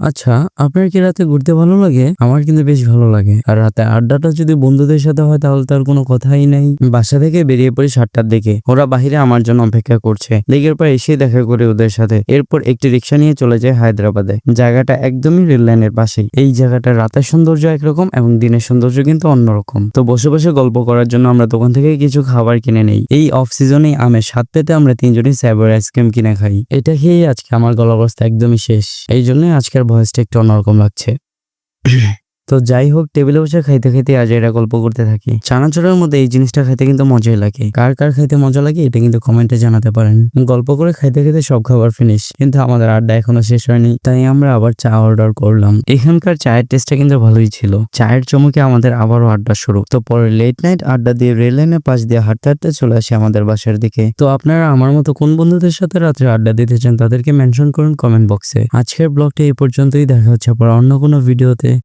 আচ্ছা আপনার কি রাতে ঘুরতে ভালো লাগে? আমার কিন্তু বেশ ভালো লাগে। আর রাতে আড্ডাটা যদি বন্ধুদের সাথে হয়, তাহলে তার কোনো কথাই নাই। বাসা থেকে বেরিয়ে পড়ি সাতটার দিকে। ওরা বাহিরে আমার জন্য অপেক্ষা করছে। লেগের পর এসে দেখা করে ওদের সাথে। এরপর একটি রিক্সা নিয়ে চলে যায় হায়দ্রাবাদে। জায়গাটা একদমই রেল লাইনের পাশেই। এই জায়গাটা রাতের সৌন্দর্য একরকম এবং দিনের সৌন্দর্য কিন্তু অন্যরকম। তো বসে বসে গল্প করার জন্য আমরা দোকান থেকে কিছু খাবার কিনে নেই। এই অফ সিজনে আমের স্বাদ পেতে আমরা তিনজনই সাইবার আইসক্রিম কিনে খাই। এটা খেয়েই আজকে আমার গলা অবস্থা একদমই শেষ। এই জন্যই আজকের ভয়েসটা একটু অন্যরকম লাগছে। তো যাই হোক, টেবিলে বসে খাইতে খাইতে আজ এটা গল্প করতে থাকি। চানাচুরের মধ্যে এই জিনিসটা খাইতে কিন্তু মজাই লাগে। কার কার খাইতে মজা লাগে এটা কিন্তু কমেন্টে জানাতে পারেন। গল্প করে খাইতে খাইতে সব খাবার ফিনিশ কিন্তু আমাদের আড্ডা এখনও শেষ হয়নি, তাই আমরা আবার চা অর্ডার করলাম। এখানকার চায়ের টেস্টটা কিন্তু ভালোই ছিল। চায়ের চমকে আমাদের আবারও আড্ডা শুরু। তো পরে লেট নাইট আড্ডা দিয়ে রেল লাইনের পাশ দিয়ে হাঁটতে হাঁটতে চলে আসি আমাদের বাসার দিকে। তো আপনারা আমার মতো কোন বন্ধুদের সাথে রাত্রে আড্ডা দিতে চান তাদেরকে মেনশন করুন কমেন্ট বক্সে আজকের ব্লগটা এই পর্যন্তই, দেখা হচ্ছে পর অন্য কোনো ভিডিওতে